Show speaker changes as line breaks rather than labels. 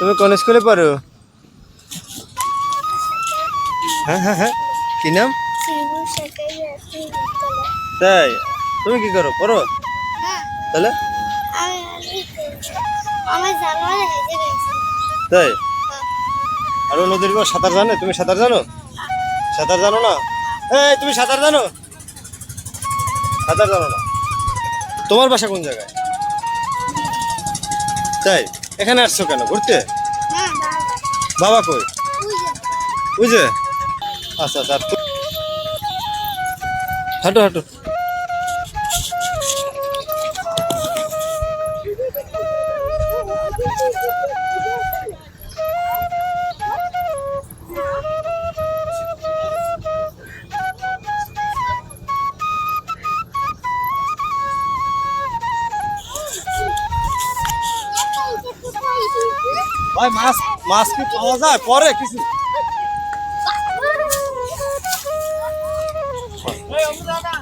তুমি কোন স্কুলে পড়ো? হ্যাঁ হ্যাঁ হ্যাঁ। কি নাম? তাই? তুমি কি করো? পড়ো?
হ্যাঁ
তাহলে? তাই? আর নদীর সাঁতার জানে? তুমি সাঁতার জানো? সাঁতার জানো না? এই, তুমি সাঁতার জানো? সাঁতার জানো না। তোমার বাসা কোন জায়গায়? তাই? এখানে আসছো কেন? ঘুরতে?
না
বাবা কই?
বুঝে
আচ্ছা আচ্ছা হাঁটো হাঁটো। ভাই মাছ মাছ কি পাওয়া যায় পরে কিছু অমু দাদা।